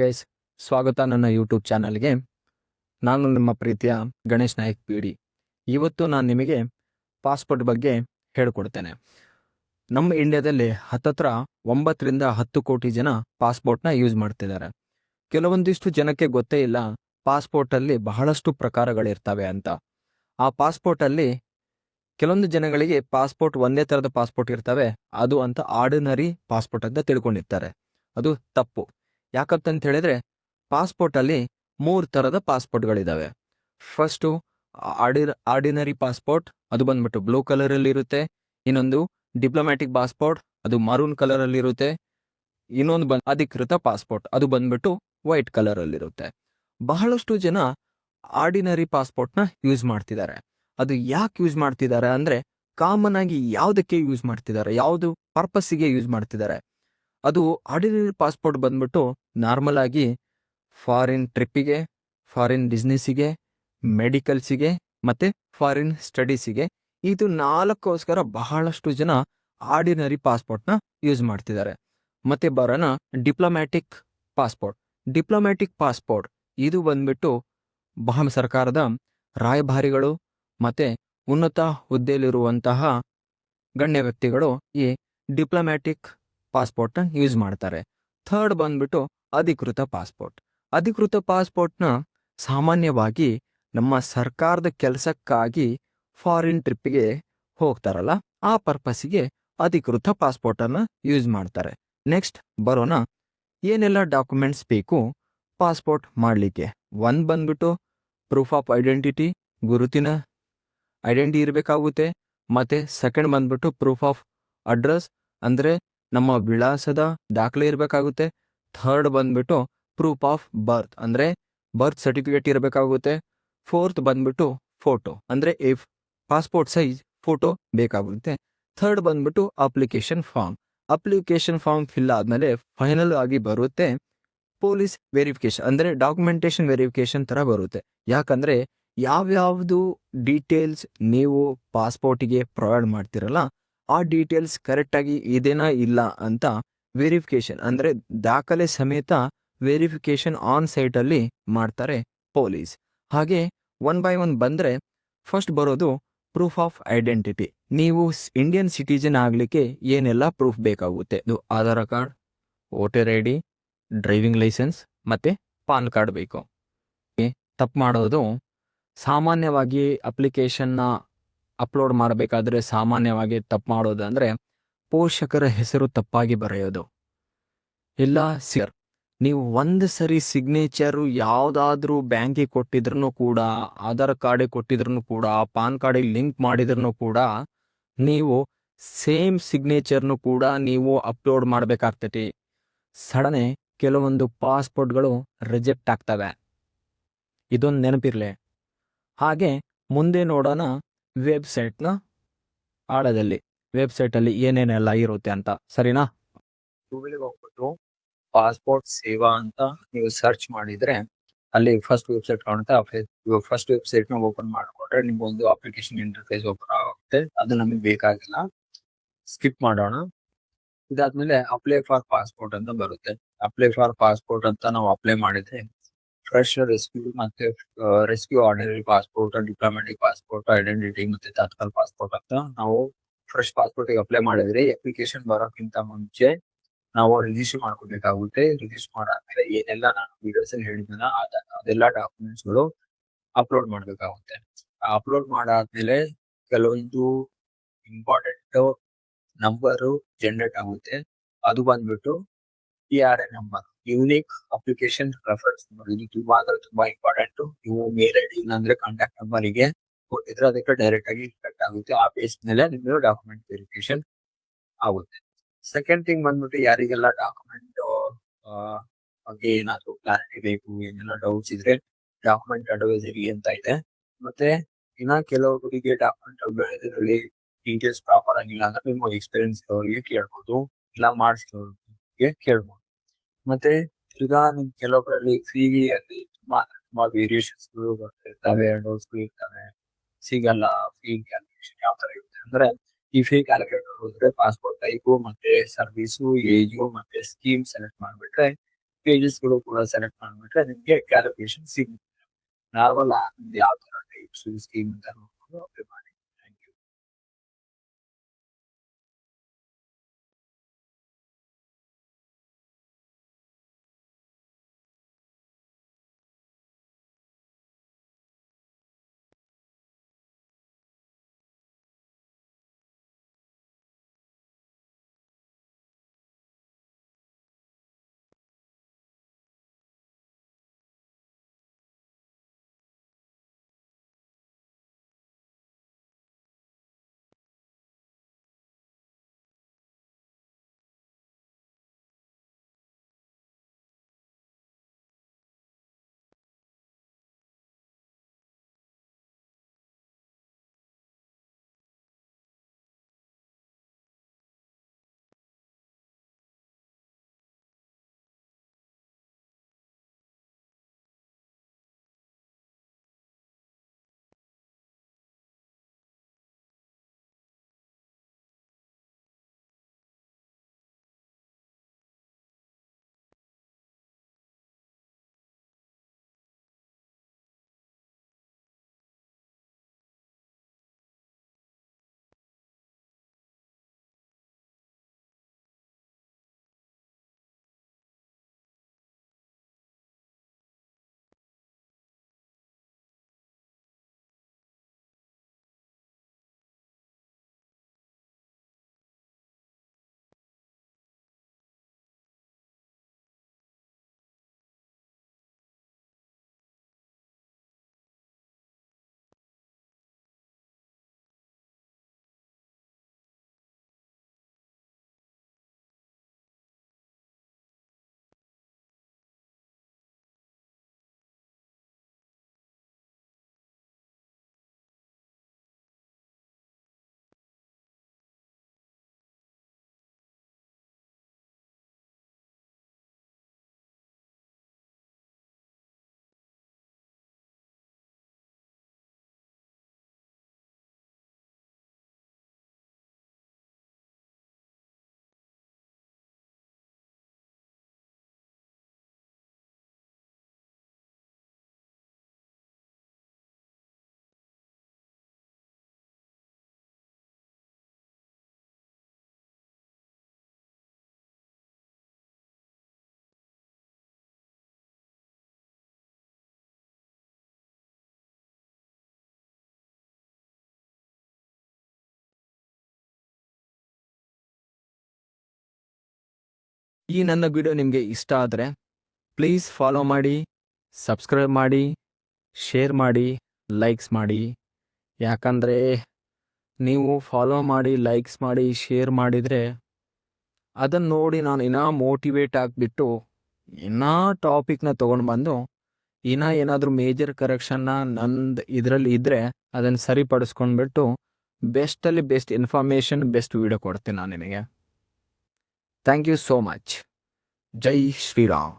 Guys ಸ್ವಾಗತ ನನ್ನ YouTube ಚಾನಲ್ಗೆ. ನಾನು ನಿಮ್ಮ ಪ್ರೀತಿಯ ಗಣೇಶ್ ನಾಯಕ್ ಪಿಡಿ. ಇವತ್ತು ನಾನು ನಿಮಗೆ ಪಾಸ್ಪೋರ್ಟ್ ಬಗ್ಗೆ ಹೇಳ್ಕೊಡ್ತೇನೆ. ನಮ್ಮ ಇಂಡಿಯಾದಲ್ಲಿ ಹತ್ತತ್ರ ಒಂಬತ್ತರಿಂದ ಹತ್ತು ಕೋಟಿ ಜನ ಪಾಸ್ಪೋರ್ಟ್ನ ಯೂಸ್ ಮಾಡ್ತಿದ್ದಾರೆ. ಕೆಲವೊಂದಿಷ್ಟು ಜನಕ್ಕೆ ಗೊತ್ತೇ ಇಲ್ಲ ಪಾಸ್ಪೋರ್ಟಲ್ಲಿ ಬಹಳಷ್ಟು ಪ್ರಕಾರಗಳಿರ್ತವೆ ಅಂತ. ಆ ಪಾಸ್ಪೋರ್ಟಲ್ಲಿ ಕೆಲವೊಂದು ಜನಗಳಿಗೆ ಪಾಸ್ಪೋರ್ಟ್ ಒಂದೇ ಥರದ ಪಾಸ್ಪೋರ್ಟ್ ಇರ್ತವೆ. ಅದು ಅಂತ ಆರ್ಡಿನರಿ ಪಾಸ್ಪೋರ್ಟ್ ಅಂತ ತಿಳ್ಕೊಂಡಿರ್ತಾರೆ. ಅದು ತಪ್ಪು. ಯಾಕಂತಂತ ಹೇಳಿದ್ರೆ ಪಾಸ್ಪೋರ್ಟಲ್ಲಿ ಮೂರು ಥರದ ಪಾಸ್ಪೋರ್ಟ್ಗಳಿದ್ದಾವೆ ಫಸ್ಟು ಆರ್ಡಿ ಆರ್ಡಿನರಿ ಪಾಸ್ಪೋರ್ಟ್, ಅದು ಬಂದ್ಬಿಟ್ಟು ಬ್ಲೂ ಕಲರಲ್ಲಿರುತ್ತೆ. ಇನ್ನೊಂದು ಡಿಪ್ಲೊಮ್ಯಾಟಿಕ್ ಪಾಸ್ಪೋರ್ಟ್, ಅದು ಮರೂನ್ ಕಲರಲ್ಲಿರುತ್ತೆ. ಇನ್ನೊಂದು ಬಂದ್, ಅಧಿಕೃತ ಪಾಸ್ಪೋರ್ಟ್, ಅದು ಬಂದ್ಬಿಟ್ಟು ವೈಟ್ ಕಲರಲ್ಲಿರುತ್ತೆ. ಬಹಳಷ್ಟು ಜನ ಆರ್ಡಿನರಿ ಪಾಸ್ಪೋರ್ಟ್ನ ಯೂಸ್ ಮಾಡ್ತಿದ್ದಾರೆ. ಅದು ಯಾಕೆ ಯೂಸ್ ಮಾಡ್ತಿದ್ದಾರೆ ಅಂದರೆ ಕಾಮನ್ ಆಗಿ ಯಾವುದಕ್ಕೆ ಯೂಸ್ ಮಾಡ್ತಿದ್ದಾರೆ, ಯಾವುದು ಪರ್ಪಸ್ಸಿಗೆ ಯೂಸ್ ಮಾಡ್ತಿದ್ದಾರೆ. ಅದು ಆರ್ಡಿನರಿ ಪಾಸ್ಪೋರ್ಟ್ ಬಂದ್ಬಿಟ್ಟು ನಾರ್ಮಲ್ ಆಗಿ ಫಾರಿನ್ ಟ್ರಿಪ್ಪಿಗೆ, ಫಾರಿನ್ ಬಿಸ್ನೆಸ್ಸಿಗೆ, ಮೆಡಿಕಲ್ಸಿಗೆ ಮತ್ತೆ ಫಾರಿನ್ ಸ್ಟಡೀಸಿಗೆ ಇದು ನಾಲ್ಕೋಸ್ಕರ ಬಹಳಷ್ಟು ಜನ ಆರ್ಡಿನರಿ ಪಾಸ್ಪೋರ್ಟ್ನ ಯೂಸ್ ಮಾಡ್ತಿದ್ದಾರೆ. ಮತ್ತೆ ಬರೋಣ ಡಿಪ್ಲೊಮ್ಯಾಟಿಕ್ ಪಾಸ್ಪೋರ್ಟ್. ಡಿಪ್ಲೊಮ್ಯಾಟಿಕ್ ಪಾಸ್ಪೋರ್ಟ್ ಇದು ಬಂದ್ಬಿಟ್ಟು ಬಹ ಸರ್ಕಾರದ ರಾಯಭಾರಿಗಳು ಮತ್ತೆ ಉನ್ನತ ಹುದ್ದೆಯಲ್ಲಿರುವಂತಹ ಗಣ್ಯ ವ್ಯಕ್ತಿಗಳು ಈ ಡಿಪ್ಲೊಮ್ಯಾಟಿಕ್ ಪಾಸ್ಪೋರ್ಟ್ನ ಯೂಸ್ ಮಾಡ್ತಾರೆ. ಥರ್ಡ್ ಬಂದ್ಬಿಟ್ಟು ಅಧಿಕೃತ ಪಾಸ್ಪೋರ್ಟ್. ಅಧಿಕೃತ ಪಾಸ್ಪೋರ್ಟ್ನ ಸಾಮಾನ್ಯವಾಗಿ ನಮ್ಮ ಸರ್ಕಾರದ ಕೆಲಸಕ್ಕಾಗಿ ಫಾರಿನ್ ಟ್ರಿಪ್ಗೆ ಹೋಗ್ತಾರಲ್ಲ, ಆ ಪರ್ಪಸ್ಗೆ ಅಧಿಕೃತ ಪಾಸ್ಪೋರ್ಟನ್ನು ಯೂಸ್ ಮಾಡ್ತಾರೆ. ನೆಕ್ಸ್ಟ್ ಬರೋಣ, ಏನೆಲ್ಲ ಡಾಕ್ಯುಮೆಂಟ್ಸ್ ಬೇಕು ಪಾಸ್ಪೋರ್ಟ್ ಮಾಡಲಿಕ್ಕೆ? ಒಂದು ಬಂದ್ಬಿಟ್ಟು ಪ್ರೂಫ್ ಆಫ್ ಐಡೆಂಟಿಟಿ ಗುರುತಿನ ಐಡೆಂಟಿ ಇರಬೇಕಾಗುತ್ತೆ, ಮತ್ತೆ ಸೆಕೆಂಡ್ ಬಂದ್ಬಿಟ್ಟು ಪ್ರೂಫ್ ಆಫ್ ಅಡ್ರೆಸ್ ಅಂದರೆ ನಮ್ಮ ವಿಳಾಸದ ದಾಖಲೆ ಇರಬೇಕಾಗುತ್ತೆ ಥರ್ಡ್ ಬಂದ್ಬಿಟ್ಟು ಪ್ರೂಫ್ ಆಫ್ ಬರ್ತ್ ಅಂದರೆ ಬರ್ತ್ ಸರ್ಟಿಫಿಕೇಟ್ ಇರಬೇಕಾಗುತ್ತೆ. ಫೋರ್ತ್ ಬಂದ್ಬಿಟ್ಟು ಫೋಟೋ ಅಂದರೆ ಇಫ್ ಪಾಸ್ಪೋರ್ಟ್ ಸೈಜ್ ಫೋಟೋ ಬೇಕಾಗುತ್ತೆ. ಥರ್ಡ್ ಬಂದ್ಬಿಟ್ಟು application form application form fill ಆದಮೇಲೆ ಫೈನಲ್ ಆಗಿ ಬರುತ್ತೆ ಪೊಲೀಸ್ ವೆರಿಫಿಕೇಶನ್ ಅಂದರೆ ಡಾಕ್ಯುಮೆಂಟೇಶನ್ ವೆರಿಫಿಕೇಶನ್ ಥರ ಬರುತ್ತೆ. ಯಾಕಂದರೆ ಯಾವ್ಯಾವುದು ಡೀಟೇಲ್ಸ್ ನೀವು ಪಾಸ್ಪೋರ್ಟಿಗೆ ಪ್ರೊವೈಡ್ ಮಾಡ್ತಿರಲ್ಲ, ಆ ಡೀಟೇಲ್ಸ್ ಕರೆಕ್ಟಾಗಿ ಇದೇನಾ ಇಲ್ಲ ಅಂತ ವೆರಿಫಿಕೇಶನ್ ಅಂದರೆ ದಾಖಲೆ ಸಮೇತ ವೆರಿಫಿಕೇಶನ್ ಆನ್ ಸೈಟಲ್ಲಿ ಮಾಡ್ತಾರೆ ಪೊಲೀಸ್. ಹಾಗೆ ಒನ್ ಬೈ ಒನ್ ಬಂದರೆ ಫಸ್ಟ್ ಬರೋದು ಪ್ರೂಫ್ ಆಫ್ ಐಡೆಂಟಿಟಿ ನೀವು ಇಂಡಿಯನ್ ಸಿಟಿಜನ್ ಆಗಲಿಕ್ಕೆ ಏನೆಲ್ಲ ಪ್ರೂಫ್ ಬೇಕಾಗುತ್ತೆ? ಇದು Aadhaar card, voter I D driving license ಮತ್ತು ಪಾನ್ ಕಾರ್ಡ್ ಬೇಕು. ತಪ್ಪು ಮಾಡೋದು ಸಾಮಾನ್ಯವಾಗಿ ಅಪ್ಲಿಕೇಶನ್ನ ಅಪ್ಲೋಡ್ ಮಾಡಬೇಕಾದ್ರೆ ಸಾಮಾನ್ಯವಾಗಿ ತಪ್ಪು ಮಾಡೋದು ಅಂದರೆ ಪೋಷಕರ ಹೆಸರು ತಪ್ಪಾಗಿ ಬರೆಯೋದು. ಇಲ್ಲ ಸರ್ ನೀವು ಒಂದು ಸರಿ ಸಿಗ್ನೇಚರು ಯಾವುದಾದ್ರೂ ಬ್ಯಾಂಕಿಗೆ ಕೊಟ್ಟಿದ್ರು ಕೂಡ, ಆಧಾರ್ ಕಾರ್ಡಿಗೆ ಕೊಟ್ಟಿದ್ರು ಕೂಡ, ಪಾನ್ ಕಾರ್ಡಿಗೆ ಲಿಂಕ್ ಮಾಡಿದ್ರು ಕೂಡ, ನೀವು ಸೇಮ್ ಸಿಗ್ನೇಚರ್ನು ಕೂಡ ನೀವು ಅಪ್ಲೋಡ್ ಮಾಡಬೇಕಾಗ್ತೈತಿ. ಸಡನೆ ಕೆಲವೊಂದು ಪಾಸ್ಪೋರ್ಟ್ಗಳು ರಿಜೆಕ್ಟ್ ಆಗ್ತವೆ. ಇದೊಂದು ನೆನಪಿರಲಿ. ಹಾಗೆ ಮುಂದೆ ನೋಡೋಣ ವೆಬ್ಸೈಟ್ನ ಆಳದಲ್ಲಿ. ವೆಬ್ಸೈಟಲ್ಲಿ ಏನೇನೆಲ್ಲ ಇರುತ್ತೆ ಅಂತ, ಸರಿನಾ? ಗೂಗಲ್ಗೆ ಹೋಗ್ಬಿಟ್ಟು ಪಾಸ್ಪೋರ್ಟ್ ಸೇವಾ ಅಂತ ನೀವು ಸರ್ಚ್ ಮಾಡಿದ್ರೆ ಅಲ್ಲಿ ಫಸ್ಟ್ ವೆಬ್ಸೈಟ್ ಕಾಣುತ್ತೆ. ಫಸ್ಟ್ ವೆಬ್ಸೈಟ್ನ ಓಪನ್ ಮಾಡ್ಕೊಂಡ್ರೆ ನಿಮ್ಗೊಂದು ಅಪ್ಲಿಕೇಶನ್ ಇಂಟರ್ಫೇಸ್ ಓಪನ್ ಆಗುತ್ತೆ. ಅದು ನಮಗೆ ಬೇಕಾಗಿಲ್ಲ. ಸ್ಕಿಪ್ ಮಾಡೋಣ. ಇದಾದ್ಮೇಲೆ ಅಪ್ಲೈ ಫಾರ್ ಪಾಸ್ಪೋರ್ಟ್ ಅಂತ ಬರುತ್ತೆ. ಅಪ್ಲೈ ಫಾರ್ ಪಾಸ್ಪೋರ್ಟ್ ಅಂತ ನಾವು ಅಪ್ಲೈ ಮಾಡಿದ್ರೆ ಫ್ರೆಶ್ ರೆಸ್ಕ್ಯೂ ಮತ್ತೆ reissue ordinary passport, diplomatic passport, identity ಮತ್ತೆ ತಾತ್ಕಾಲ್ ಪಾಸ್ಪೋರ್ಟ್ ಅಂತ ನಾವು ಫ್ರೆಶ್ ಪಾಸ್ಪೋರ್ಟ್ಗೆ ಅಪ್ಲೈ ಮಾಡಿದ್ರೆ ಅಪ್ಲಿಕೇಶನ್ ಬರೋಕ್ಕಿಂತ ಮುಂಚೆ ನಾವು ರಿಜಿಸ್ಟರ್ ಮಾಡ್ಕೋಬೇಕಾಗುತ್ತೆ. ರಿಜಿಸ್ಟರ್ ಮಾಡಾದ್ಮೇಲೆ ಏನೆಲ್ಲ ನಾನು ವಿಡಿಯೋಸ್ ಅಲ್ಲಿ ಅದ- ಅದೆಲ್ಲ ಡಾಕ್ಯುಮೆಂಟ್ಸ್ಗಳು ಅಪ್ಲೋಡ್ ಮಾಡ್ಬೇಕಾಗುತ್ತೆ. ಅಪ್ಲೋಡ್ ಮಾಡಾದ್ಮೇಲೆ ಕೆಲವೊಂದು ಇಂಪಾರ್ಟೆಂಟ್ ನಂಬರು ಜನರೇಟ್ ಆಗುತ್ತೆ. ಅದು ಬಂದ್ಬಿಟ್ಟು P R A number unique application reference number ಇದು ತುಂಬಾ ಅಂದ್ರೆ ತುಂಬಾ ಇಂಪಾರ್ಟೆಂಟ್ ನೀವು ಮೇಲ್ ಐ ಡಿ ಇಲ್ಲಾಂದ್ರೆ ಕಾಂಟ್ಯಾಕ್ಟ್ ನಂಬರಿಗೆ ಕೊಟ್ಟಿದ್ರೆ ಅದಕ್ಕೆ ಡೈರೆಕ್ಟ್ ಆಗಿ ಆಗುತ್ತೆ ಆ ಬೇಸ್ ಮೇಲೆ ನಿಮ್ಮದು ಡಾಕ್ಯುಮೆಂಟ್ ವೆರಿಫಿಕೇಶನ್ ಆಗುತ್ತೆ. ಸೆಕೆಂಡ್ ಥಿಂಗ್ ಬಂದ್ಬಿಟ್ಟು ಯಾರಿಗೆಲ್ಲ ಡಾಕ್ಯುಮೆಂಟ್ ಬಗ್ಗೆ ಏನಾದ್ರು ಕ್ಲಾರಿಟಿ ಬೇಕು, ಏನೆಲ್ಲ ಡೌಟ್ಸ್ ಇದ್ರೆ ಡಾಕ್ಯುಮೆಂಟ್ ಅಡ್ವೈಸರಿ ಅಂತ ಇದೆ. ಮತ್ತೆ ಇನ್ನ ಕೆಲವರಿಗೆ ಡಾಕ್ಯುಮೆಂಟ್ ಅಡ್ವೈಸರಿ ಡೀಟೇಲ್ಸ್ ಪ್ರಾಪರ್ ಆಗಿಲ್ಲ ಅಂದ್ರೆ ನಿಮ್ಮ ಎಕ್ಸ್ಪೀರಿಯನ್ಸ್ ಅವರಿಗೆ ಕೇಳ್ಬೋದು, ಇಲ್ಲ ಮಾಡಿಸಿದವ್ರಿಗೆ ಕೇಳ್ಬೋದು. ಮತ್ತೆ ಈಗ ನಿಮ್ ಕೆಲವೊಬ್ಬರಲ್ಲಿ ಫ್ರೀ ಅಲ್ಲಿ ತುಂಬಾ ತುಂಬಾ ವೇರಿಯೇಷನ್ಸ್ ಬರ್ತಿರ್ತವೆ ಡೌಟ್ಸ್ ಇರ್ತವೆ, ಸಿಗಲ್ಲ ಫೀ ಕ್ಯಾಲ್ಕುಲೇಷನ್ ಯಾವ ತರ ಇರುತ್ತೆ ಅಂದ್ರೆ ಈ ಫೇಕ್ ಕ್ಯಾಲ್ಕುಲೇಟರ್ ಹೋದ್ರೆ ಪಾಸ್ಪೋರ್ಟ್ ಟೈಪು ಮತ್ತೆ ಸರ್ವಿಸು ಏಜು ಮತ್ತೆ ಸ್ಕೀಮ್ ಸೆಲೆಕ್ಟ್ ಮಾಡ್ಬಿಟ್ರೆ ಪೇಜಸ್ಗಳು ಕೂಡ ಸೆಲೆಕ್ಟ್ ಮಾಡ್ಬಿಟ್ರೆ ನಿಮ್ಗೆ ಕ್ಯಾಲ್ಕುಲೇಷನ್ ಸಿಗುತ್ತೆ. ನಾರ್ಮಲ್ ಯಾವ ತರ ಟೈಪ್ಸ್ ಸ್ಕೀಮ್ ಅಂತ ನೋಡ್ಕೊಂಡು ಅಪ್ಲೈ ಮಾಡಿ. ಈ ನನ್ನ ವಿಡಿಯೋ ನಿಮಗೆ ಇಷ್ಟ ಆದರೆ ಪ್ಲೀಸ್ ಫಾಲೋ ಮಾಡಿ, ಸಬ್ಸ್ಕ್ರೈಬ್ ಮಾಡಿ, ಶೇರ್ ಮಾಡಿ, ಲೈಕ್ಸ್ ಮಾಡಿ. ಯಾಕಂದರೆ ನೀವು ಫಾಲೋ ಮಾಡಿ, ಲೈಕ್ಸ್ ಮಾಡಿ, ಶೇರ್ ಮಾಡಿದರೆ ಅದನ್ನು ನೋಡಿ ನಾನು ಇನ್ನೂ ಮೋಟಿವೇಟ್ ಆಗಿಬಿಟ್ಟು ಇನ್ನೂ ಟಾಪಿಕ್ನ ತೊಗೊಂಡು ಬಂದು ಇನ್ನೂ ಏನಾದರೂ ಮೇಜರ್ ಕರೆಕ್ಷನ್ನ ನಂದು ಇದರಲ್ಲಿ ಇದ್ದರೆ ಅದನ್ನು ಸರಿಪಡಿಸ್ಕೊಂಡ್ಬಿಟ್ಟು ಬೆಸ್ಟಲ್ಲಿ ಬೆಸ್ಟ್ ಇನ್ಫಾರ್ಮೇಷನ್, ಬೆಸ್ಟ್ ವೀಡಿಯೋ ಕೊಡ್ತೀನಿ ನಾನು ನಿನಗೆ. Thank you so much. Jai Sri Ram.